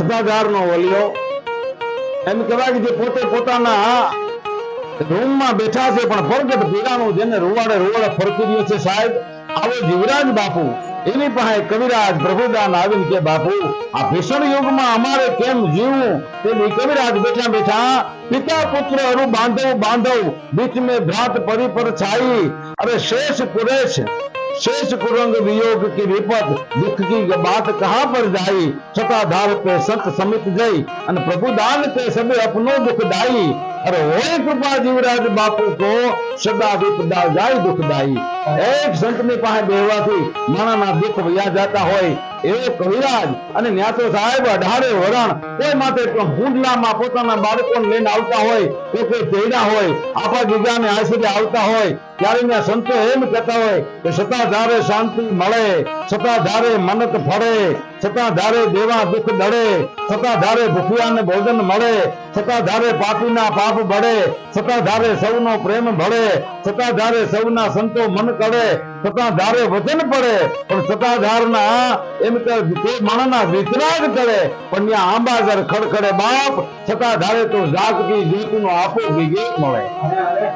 સભાગારનો વલ્યો એમ કહેવાય કે જે પોતે પોતાના રૂમમાં બેઠા છે, પણ પ્રગટ ભેગાનું જેને રૂવાડે રૂવાડે ફરકી રહ્યો છે સાહેબ, આવો જીવરાજ બાપુ, એની પાસે કવિરાજ પ્રભુદાન આવીને કે બાપુ, આ ભીષણ યુગમાં અમારે કેમ જીવવું? તેથી કવિરાજ બેઠા બેઠા, પિતા પુત્ર અરુ બાંધવ બાંધવ બીચ મેં ભ્રાત પરિ પર છાઈ. અરે શેષ પુરેશ शेष कुरंग वियोग की विपत दुख की बात कहाँ पर जाई छता धार पे संत समित जई अन प्रभु दान पे सबे अपनो दुख दाई अरे होए कृपा जीवराज बापू को सदा विपदा जाई दुख दाई एक संत ने पाए बेवा थी माना ना दुख भैया जाता होए એવો કવિરાજ અને ન્યાસો સાહેબ અઢારે વરણ. કોઈ માટે હુંડલામાં પોતાના બાળકોને લઈને આવતા હોય તો કોઈ તેડા હોય આપા બીજાને આશરે આવતા હોય, ત્યારે ત્યાં સંતો એમ કહેતા હોય કે સતાધારે શાંતિ મળે સતાધારે મનત ફળે ધારે દેવા દુઃખ દળે ધારે ભૂખ્યાને ભોજન મળે સતાધારે પાપીના પાપ બળે સતાધારે સૌનો પ્રેમ ભળે સતાધારે સૌના સંતો મન કરે સતાધારે વચન પડે, પણ સતાધારના એમ કે માણસના વિતરાગ કરે, પણ ત્યાં આંબાજર ખડખડે બાપ સતાધારે તો જાગતી જ્યોતિનો આપો વિવેક મળે.